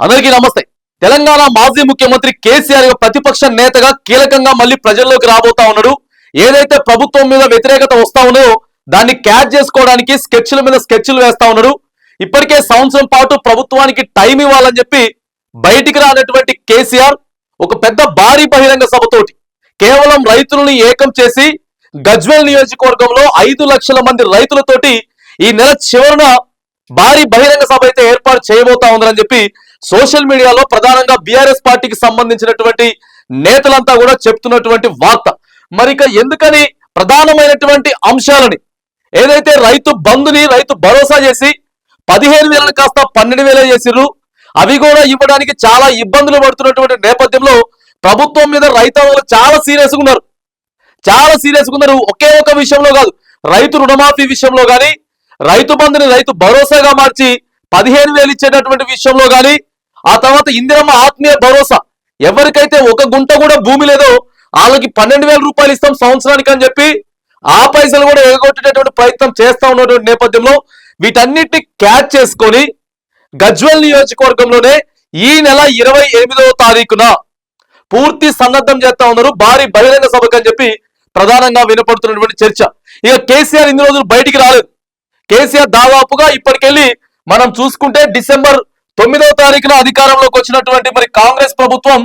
అందరికీ నమస్తే. తెలంగాణ మాజీ ముఖ్యమంత్రి కేసీఆర్ యొక్క ప్రతిపక్ష నేతగా కీలకంగా మళ్ళీ ప్రజల్లోకి రాబోతా ఉన్నాడు. ఏదైతే ప్రభుత్వం మీద వ్యతిరేకత వస్తా ఉన్నదో దాన్ని క్యాచ్ చేసుకోవడానికి స్కెచ్ల మీద స్కెచ్లు వేస్తా ఉన్నాడు. ఇప్పటికే సంవత్సరం పాటు ప్రభుత్వానికి టైం ఇవ్వాలని చెప్పి బయటికి రానటువంటి కేసీఆర్ ఒక పెద్ద భారీ బహిరంగ సభతోటి కేవలం రైతులను ఏకం చేసి గజ్వేల్ నియోజకవర్గంలో ఐదు లక్షల మంది రైతులతోటి ఈ నెల చివరన భారీ బహిరంగ సభ అయితే ఏర్పాటు చేయబోతా ఉందని చెప్పి సోషల్ మీడియాలో ప్రధానంగా బీఆర్ఎస్ పార్టీకి సంబంధించినటువంటి నేతలంతా కూడా చెప్తున్నటువంటి వార్త. మరి ఇక ఎందుకని ప్రధానమైనటువంటి అంశాలని ఏదైతే రైతు బంధుని రైతు భరోసా చేసి పదిహేను వేలను కాస్త పన్నెండు వేలే చేసిర్రు అవి కూడా ఇవ్వడానికి చాలా ఇబ్బందులు పడుతున్నటువంటి నేపథ్యంలో ప్రభుత్వం మీద రైతాంగులు చాలా సీరియస్గా ఉన్నారు. చాలా సీరియస్గా ఉన్నారు. ఒకే ఒక విషయంలో కాదు రైతు రుణమాఫీ విషయంలో కానీ రైతు బంధుని రైతు భరోసాగా మార్చి పదిహేను వేలు ఇచ్చేటటువంటి విషయంలో కానీ ఆ తర్వాత ఇందిరమ్మ ఆత్మీయ భరోసా. ఎవరికైతే ఒక గుంట కూడా భూమి లేదో వాళ్ళకి పన్నెండు వేల రూపాయలు ఇస్తాం సంవత్సరానికి అని చెప్పి ఆ పైసలు కూడా ఎగగొట్టేటటువంటి ప్రయత్నం చేస్తా ఉన్నటువంటి నేపథ్యంలో వీటన్నిటిని క్యాచ్ చేసుకొని గజ్వల్ నియోజకవర్గంలోనే ఈ నెల ఇరవై ఎనిమిదవ తారీఖున పూర్తి సన్నద్ధం చేస్తా ఉన్నారు. భారీ బహిరంగ సభకు అని చెప్పి ప్రధానంగా వినపడుతున్నటువంటి చర్చ. ఇక కేసీఆర్ ఇన్ని రోజులు బయటికి రాలేదు. కేసీఆర్ దాదాపుగా ఇప్పటికెళ్ళి మనం చూసుకుంటే డిసెంబర్ తొమ్మిదవ తారీఖున అధికారంలోకి వచ్చినటువంటి మరి కాంగ్రెస్ ప్రభుత్వం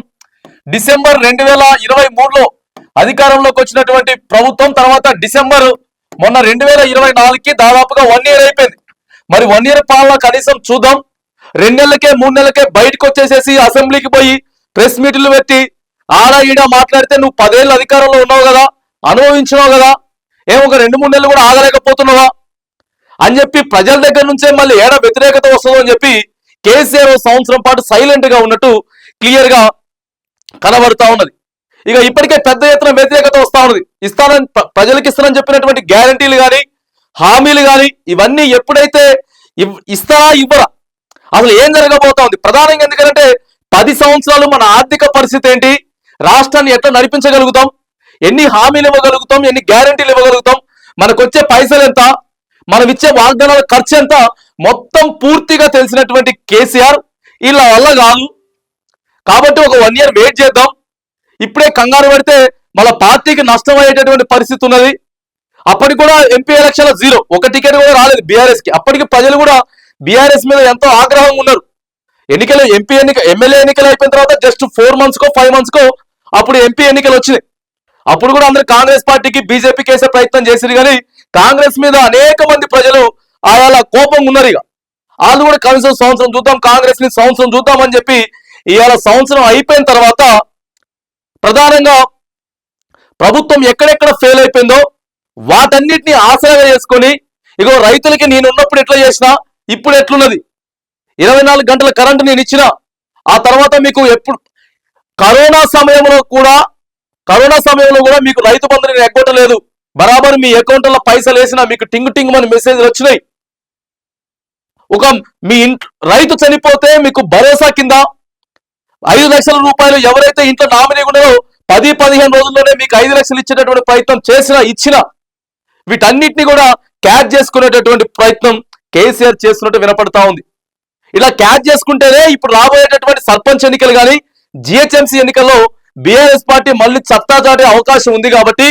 డిసెంబర్ రెండు వేల ఇరవై మూడులో అధికారంలోకి వచ్చినటువంటి ప్రభుత్వం తర్వాత డిసెంబర్ మొన్న రెండు వేల ఇరవై నాలుగుకి దాదాపుగా వన్ ఇయర్ అయిపోయింది. మరి వన్ ఇయర్ పాలన కనీసం చూద్దాం. రెండు నెలలకే మూడు నెలలకే బయటకు వచ్చేసేసి అసెంబ్లీకి పోయి ప్రెస్ మీట్లు పెట్టి ఆడ ఈడ మాట్లాడితే నువ్వు పదేళ్ళు అధికారంలో ఉన్నావు కదా అనుభవించినావు కదా ఏమో ఒక రెండు మూడు నెలలు కూడా ఆగలేకపోతున్నావా? అని చెప్పి ప్రజల దగ్గర నుంచే మళ్ళీ ఏడ వ్యతిరేకత వస్తుందో అని చెప్పి కేసీఆర్ ఓ సంవత్సరం పాటు సైలెంట్గా ఉన్నట్టు క్లియర్గా కనబడుతా ఉన్నది. ఇక ఇప్పటికే పెద్ద ఎత్తున వ్యతిరేకత వస్తా ఉన్నది. ఇస్తానని ప్రజలకు ఇస్తానని చెప్పినటువంటి గ్యారంటీలు కానీ హామీలు కానీ ఇవన్నీ ఎప్పుడైతే ఇవ్- ఇస్తారా ఇవ్వరా? అసలు ఏం జరగబోతా ఉంది? ప్రధానంగా ఎందుకంటే పది సంవత్సరాలు మన ఆర్థిక పరిస్థితి ఏంటి? రాష్ట్రాన్ని ఎట్లా నడిపించగలుగుతాం? ఎన్ని హామీలు ఇవ్వగలుగుతాం? ఎన్ని గ్యారంటీలు ఇవ్వగలుగుతాం? మనకు వచ్చే పైసలు ఎంత? మనం ఇచ్చే వాగ్దానాల ఖర్చు ఎంత? మొత్తం పూర్తిగా తెలిసినటువంటి కేసీఆర్ ఇలా వల్ల కాదు. కాబట్టి ఒక వన్ ఇయర్ వెయిట్ చేద్దాం. ఇప్పుడే కంగారు పడితే మన పార్టీకి నష్టం అయ్యేటటువంటి పరిస్థితి ఉన్నది. అప్పటికి కూడా ఎంపీ ఎలక్షన్ జీరో. ఒక టికెట్ కూడా రాలేదు బీఆర్ఎస్కి అప్పటికి ప్రజలు కూడా బీఆర్ఎస్ మీద ఎంతో ఆగ్రహంగా ఉన్నారు. ఎన్నికలు ఎంపీ ఎన్నిక ఎమ్మెల్యే ఎన్నికలు అయిపోయిన తర్వాత జస్ట్ ఫోర్ మంత్స్ కో ఫైవ్ మంత్స్ కో అప్పుడు ఎంపీ ఎన్నికలు వచ్చినాయి. అప్పుడు కూడా అందరు కాంగ్రెస్ పార్టీకి బీజేపీకి వేసే ప్రయత్నం చేసిరు కానీ కాంగ్రెస్ మీద అనేక మంది ప్రజలు ఆయా కోపం ఉన్నారు ఇక. వాళ్ళు కూడా కనీసం సంవత్సరం చూద్దాం కాంగ్రెస్ని సంవత్సరం చూద్దాం అని చెప్పి ఇవాళ సంవత్సరం అయిపోయిన తర్వాత ప్రధానంగా ప్రభుత్వం ఎక్కడెక్కడ ఫెయిల్ అయిపోయిందో వాటన్నిటిని ఆసరాగా చేసుకొని ఇగో రైతులకి నేను ఉన్నప్పుడు ఎట్లా చేసినా ఇప్పుడు ఎట్లున్నది? ఇరవై నాలుగు గంటల కరెంటు నేను ఇచ్చిన ఆ తర్వాత మీకు ఎప్పుడు కరోనా సమయంలో కూడా కరోనా సమయంలో కూడా మీకు రైతు బంధు నేను ఎగ్గొట్టలేదు. బరాబర్ మీ అకౌంట్లో పైసలు వేసినా మీకు టింగు టింగు అని మెసేజ్లు వచ్చినాయి. ఒక మీ ఇంట్ రైతు చనిపోతే మీకు భరోసా కింద ఐదు లక్షల రూపాయలు ఎవరైతే ఇంట్లో నామినీ ఉన్నారో పది పదిహేను రోజుల్లోనే మీకు ఐదు లక్షలు ఇచ్చేటటువంటి ప్రయత్నం చేసినా ఇచ్చిన వీటన్నిటిని కూడా క్యాచ్ చేసుకునేటటువంటి ప్రయత్నం కేసీఆర్ చేస్తున్నట్టు వినపడతా ఉంది. ఇలా క్యాచ్ చేసుకుంటేనే ఇప్పుడు రాబోయేటటువంటి సర్పంచ్ ఎన్నికలు కానీ జిహెచ్ఎంసీ ఎన్నికల్లో బీఆర్ఎస్ పార్టీ మళ్ళీ సత్తా చాటే అవకాశం ఉంది కాబట్టి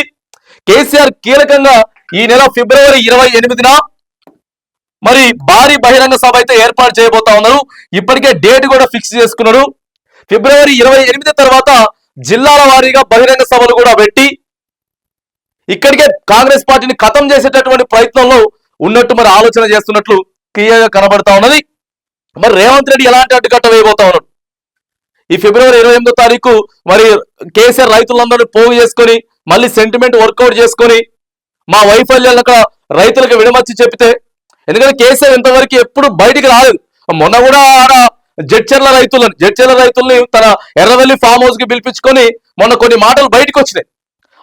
కేసీఆర్ కీలకంగా ఈ నెల ఫిబ్రవరి ఇరవై ఎనిమిదిన మరి భారీ బహిరంగ సభ అయితే ఏర్పాటు చేయబోతా ఉన్నారు. ఇప్పటికే డేట్ కూడా ఫిక్స్ చేసుకున్నారు. ఫిబ్రవరి ఇరవై ఎనిమిది తర్వాత జిల్లాల వారీగా బహిరంగ సభలు కూడా పెట్టి ఇక్కడికే కాంగ్రెస్ పార్టీని ఖతం చేసేటటువంటి ప్రయత్నంలో ఉన్నట్టు మరి ఆలోచన చేస్తున్నట్లు క్లియర్గా కనబడతా ఉన్నది. మరి రేవంత్ రెడ్డి ఎలాంటి అడ్డుకట్ట వేయబోతా ఉన్నాడు? ఈ ఫిబ్రవరి ఇరవై ఎనిమిదో తారీఖు మరి కేసీఆర్ రైతులందరినీ పోగు చేసుకొని మళ్ళీ సెంటిమెంట్ వర్కౌట్ చేసుకొని మా వైఫల్యాలను అక్కడ రైతులకు విడమర్చి చెప్తే ఎందుకంటే కేసీఆర్ ఇంతవరకు ఎప్పుడు బయటికి రాలేదు. మొన్న కూడా ఆడ జడ్చర్ల రైతులను జడ్చర్ల రైతుల్ని తన ఎర్రవెల్లి ఫామ్ హౌస్కి పిలిపించుకొని మొన్న కొన్ని మాటలు బయటకు వచ్చినాయి.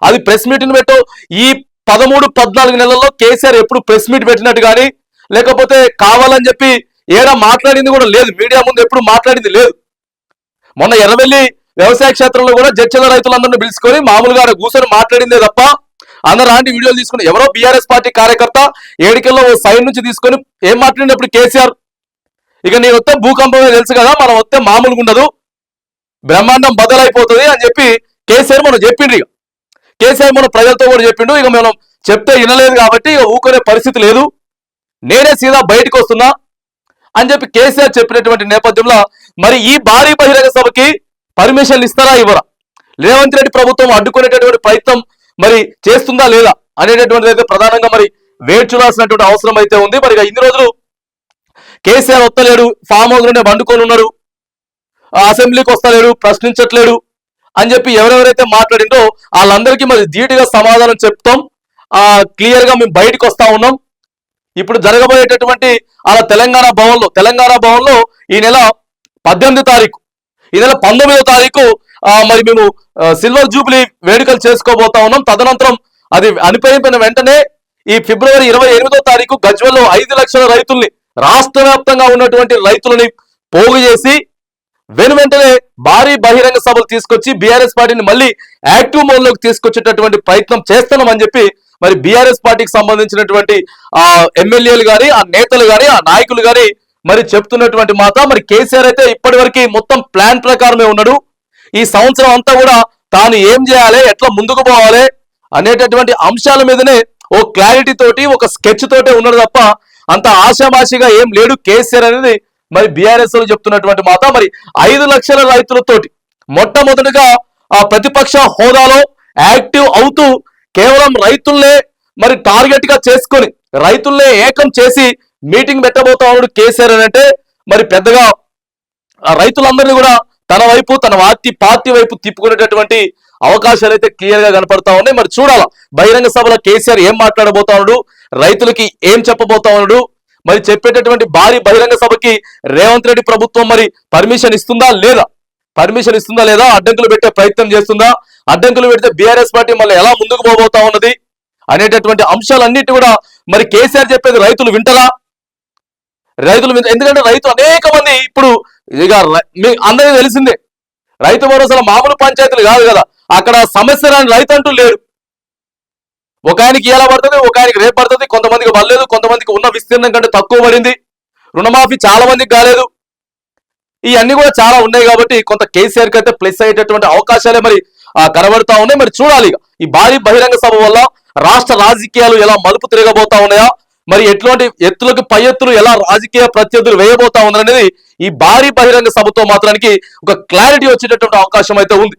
అది ప్రెస్ మీట్ని పెట్టు ఈ పదమూడు పద్నాలుగు నెలల్లో కేసీఆర్ ఎప్పుడు ప్రెస్ మీట్ పెట్టినట్టు కానీ లేకపోతే కావాలని చెప్పి ఏడా మాట్లాడింది కూడా లేదు. మీడియా ముందు ఎప్పుడు మాట్లాడింది లేదు. మొన్న ఎర్రవెల్లి వ్యవసాయ క్షేత్రంలో కూడా జడ్చల రైతులందరినీ పిలుచుకొని మామూలుగా ఆడ కూర్చొని మాట్లాడిందే తప్ప అందరు లాంటి వీడియోలు తీసుకుని ఎవరో బీఆర్ఎస్ పార్టీ కార్యకర్త ఏడికల్లో ఓ సైడ్ నుంచి తీసుకొని ఏం మాట్లాడినప్పుడు కేసీఆర్? ఇక నీ వస్తే భూకంపమే తెలుసు కదా మనం వస్తే మామూలుగా ఉండదు. బ్రహ్మాండం బదలైపోతుంది అని చెప్పి కేసీఆర్ మనం చెప్పిండ్రు ఇక. కేసీఆర్ మనం ప్రజలతో కూడా చెప్పిండు ఇక మనం చెప్తే వినలేదు కాబట్టి ఇక ఊరుకునే పరిస్థితి లేదు. నేనే సీదా బయటకు వస్తున్నా అని చెప్పి కేసీఆర్ చెప్పినటువంటి నేపథ్యంలో మరి ఈ భారీ బహిరంగ సభకి పర్మిషన్లు ఇస్తారా ఇవ్వరా? రేవంత్ రెడ్డి ప్రభుత్వం అడ్డుకునేటటువంటి ప్రయత్నం మరి చేస్తుందా లేదా అనేటటువంటిది అయితే ప్రధానంగా మరి వేట్ చూడాల్సినటువంటి అవసరం అయితే ఉంది. మరి ఇన్ని రోజులు కేసీఆర్ వస్తలేడు ఫామ్ హౌస్ నుండి వండుకొని ఉన్నారు. అసెంబ్లీకి వస్తలేడు ప్రశ్నించట్లేడు అని చెప్పి ఎవరెవరైతే మాట్లాడిందో వాళ్ళందరికీ మరి ధీటుగా సమాధానం చెప్తాం. ఆ మేము బయటకు వస్తా ఉన్నాం. ఇప్పుడు జరగబోయేటటువంటి అలా తెలంగాణ భవన్లో తెలంగాణ భవన్లో ఈ నెల పద్దెనిమిది తారీఖు ఈ నెల పంతొమ్మిదో తారీఖు మరి మేము సిల్వర్ జూబ్లీ వేడుకలు చేసుకోబోతా ఉన్నాం. తదనంతరం అది అనిపోయిన వెంటనే ఈ ఫిబ్రవరి ఇరవై ఎనిమిదో తారీఖు గజ్వల్లో ఐదు లక్షల రైతుల్ని రాష్ట్ర వ్యాప్తంగా ఉన్నటువంటి రైతులని పోగు చేసి వెను వెంటనే భారీ బహిరంగ సభలు తీసుకొచ్చి బీఆర్ఎస్ పార్టీని మళ్ళీ యాక్టివ్ మోడ్లోకి తీసుకొచ్చేటటువంటి ప్రయత్నం చేస్తున్నామని చెప్పి మరి బీఆర్ఎస్ పార్టీకి సంబంధించినటువంటి ఆ ఎమ్మెల్యేలు గాని ఆ నేతలు గాని ఆ నాయకులు గాని మరి చెప్తున్నటువంటి మాట మరి కేసీఆర్ అయితే ఇప్పటివరకు మొత్తం ప్లాన్ ప్రకారమే ఉన్నాడు. ఈ సంవత్సరం అంతా కూడా తాను ఏం చేయాలి ఎట్లా ముందుకు పోవాలి అనేటటువంటి అంశాల మీదనే ఓ క్లారిటీ తోటి ఒక స్కెచ్ తోటే ఉన్నాడు తప్ప అంత ఆశామాషిగా ఏం లేడు కేసీఆర్ అనేది మరి బీఆర్ఎస్ చెప్తున్నటువంటి మాట. మరి ఐదు లక్షల రైతులతోటి మొట్టమొదటిగా ఆ ప్రతిపక్ష హోదాలో యాక్టివ్ అవుతూ కేవలం రైతుల్నే మరి టార్గెట్గా చేసుకొని రైతుల్నే ఏకం చేసి మీటింగ్ పెట్టబోతా ఉన్నాడు కేసీఆర్ అని అంటే మరి పెద్దగా ఆ రైతులందరినీ కూడా తన వైపు తన పార్టీ పార్టీ వైపు తిప్పుకునేటటువంటి అవకాశాలు అయితే క్లియర్గా కనపడతా ఉన్నాయి. మరి చూడాలా బహిరంగ సభలో కేసీఆర్ ఏం మాట్లాడబోతా ఉన్నాడు రైతులకి ఏం చెప్పబోతా ఉన్నాడు మరి చెప్పేటటువంటి భారీ బహిరంగ సభకి రేవంత్ రెడ్డి ప్రభుత్వం మరి పర్మిషన్ ఇస్తుందా లేదా? పర్మిషన్ ఇస్తుందా లేదా? అడ్డంకులు పెట్టే ప్రయత్నం చేస్తుందా? అడ్డంకులు పెడితే బీఆర్ఎస్ పార్టీ మళ్ళీ ఎలా ముందుకు పోబోతా ఉన్నది అనేటటువంటి అంశాలన్నిటి కూడా మరి కేసీఆర్ చెప్పేది రైతులు వింటరా? రైతులు మీద ఎందుకంటే రైతు అనేక మంది ఇప్పుడు ఇక రై- మీ అందరికీ తెలిసిందే. రైతు భరోసాలో మామూలు పంచాయతీలు కాదు కదా. అక్కడ సమస్య రాని రైతు అంటూ లేడు. ఒక ఆయనకి ఎలా పడుతుంది ఒక ఆయనకి రేపు పడుతుంది కొంతమందికి పడలేదు కొంతమందికి ఉన్న విస్తీర్ణం కంటే తక్కువ పడింది. రుణమాఫీ చాలా మందికి కాలేదు. ఇవన్నీ కూడా చాలా ఉన్నాయి కాబట్టి కొంత కేసీఆర్ అయితే ప్లస్ అయ్యేటటువంటి అవకాశాలే మరి కనబడతా ఉన్నాయి. మరి చూడాలి ఇక. ఈ భారీ బహిరంగ సభ వల్ల రాష్ట్ర రాజకీయాలు ఎలా మలుపు తిరగబోతా ఉన్నాయా? మరి ఎట్లాంటి ఎత్తులకు పై ఎత్తులు ఎలా రాజకీయ ప్రత్యర్థులు వేయబోతా ఉందనేది ఈ భారీ బహిరంగ సభతో మాత్రానికి ఒక క్లారిటీ వచ్చేటటువంటి అవకాశం అయితే ఉంది.